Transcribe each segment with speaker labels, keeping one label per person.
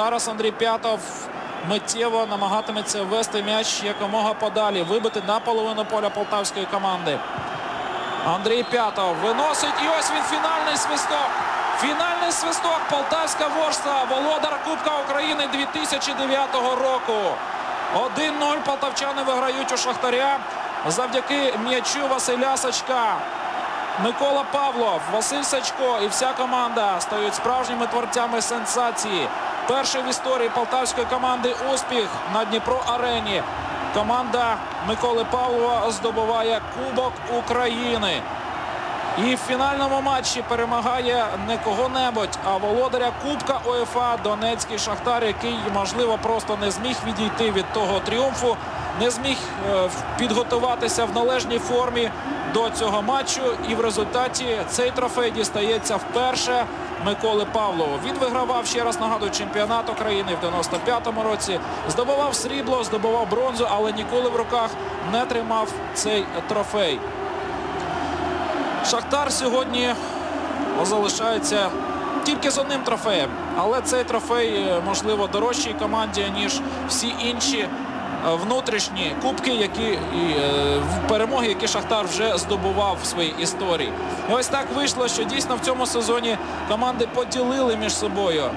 Speaker 1: Зараз Андрій П'ятов миттєво намагатиметься ввести м'яч якомога подалі, вибити на половину поля полтавської команди. Андрій П'ятов виносить і ось він фінальний свисток. Фінальний свисток Полтавська ворста, володар Кубка України 2009 року. 1-0 полтавчани виграють у Шахтаря завдяки м'ячу Василя Сачка. Микола Павлов, Василь Сачко і вся команда стають справжніми творцями сенсації. Перший в історії полтавської команди успіх на Дніпро Арені. Команда Миколи Павлова здобуває Кубок України. І в фінальному матчі перемагає не кого-небудь, а володаря Кубка УЄФА Донецький Шахтар, який, можливо, просто не зміг відійти від того тріумфу, не зміг е, підготуватися в належній формі до цього матчу. І в результаті цей трофей дістається вперше Миколи Павлову. Він вигравав, ще раз нагадую, чемпіонат України в 95-му році. Здобував срібло, здобував бронзу, але ніколи в руках не тримав цей трофей. Шахтар сьогодні залишається тільки з одним трофеєм. Але цей трофей, е, можливо, дорожчій команді, ніж всі інші е, внутрішні кубки, які і е, перемоги, які Шахтар вже здобував в своїй історії. І ось так вийшло, що дійсно в цьому сезоні команди поділили між собою.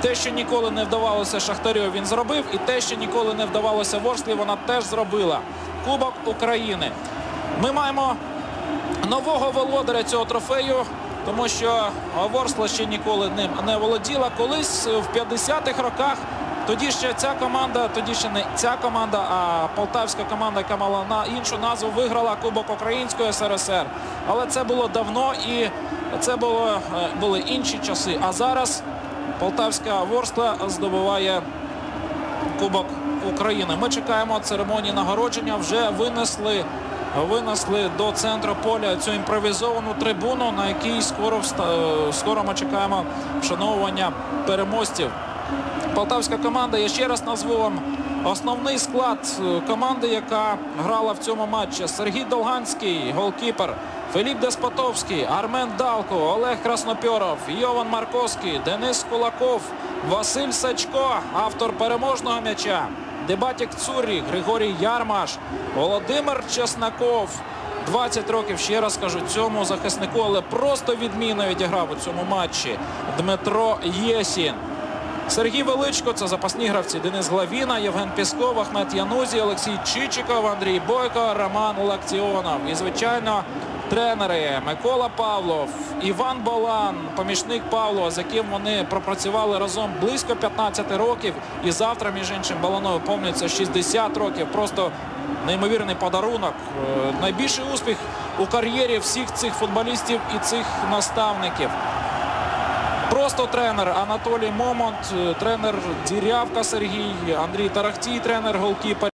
Speaker 1: Те, що ніколи не вдавалося Шахтарю, він зробив, і те, що ніколи не вдавалося Ворслі, вона теж зробила. Кубок України. Ми маємо нового володаря цього трофею, тому що Ворсла ще ніколи ним не володіла. Колись в 50-х роках тоді ще ця команда, тоді ще не ця команда, а полтавська команда, яка мала на іншу назву, виграла Кубок Української СРСР. Але це було давно і це було, е, були інші часи. А зараз полтавська Ворскла здобуває Кубок України. Ми чекаємо церемонії нагородження. Вже винесли, винесли до центру поля цю імпровізовану трибуну, на якій скоро, е, скоро ми чекаємо вшановування переможців. Полтавська команда, я ще раз назву вам основний склад е, команди, яка грала в цьому матчі. Сергій Долганський, голкіпер, Филіп Деспотовський, Армен Далко, Олег Краснопьоров, Йован Марковський, Денис Кулаков, Василь Сачко, автор переможного м'яча, Дебатік Цурі, Григорій Ярмаш, Володимир Чеснаков. 20 років, ще раз кажу, цьому захиснику, але просто відмінно відіграв у цьому матчі Дмитро Єсін. Сергій Величко, це запасні гравці Денис Главіна, Євген Пісков, Ахмет Янузі, Олексій Чичиков, Андрій Бойко, Роман Лактіонов. І, звичайно, тренери Микола Павлов, Іван Балан, помічник Павлова, з яким вони пропрацювали разом близько 15 років. І завтра, між іншим, Баланову повниться 60 років. Просто неймовірний подарунок. Е, Найбільший успіх у кар'єрі всіх цих футболістів і цих наставників. Просто тренер Анатолій Момонт, е, тренер Дірявка Сергій, Андрій Тарахтій, тренер голкіпер.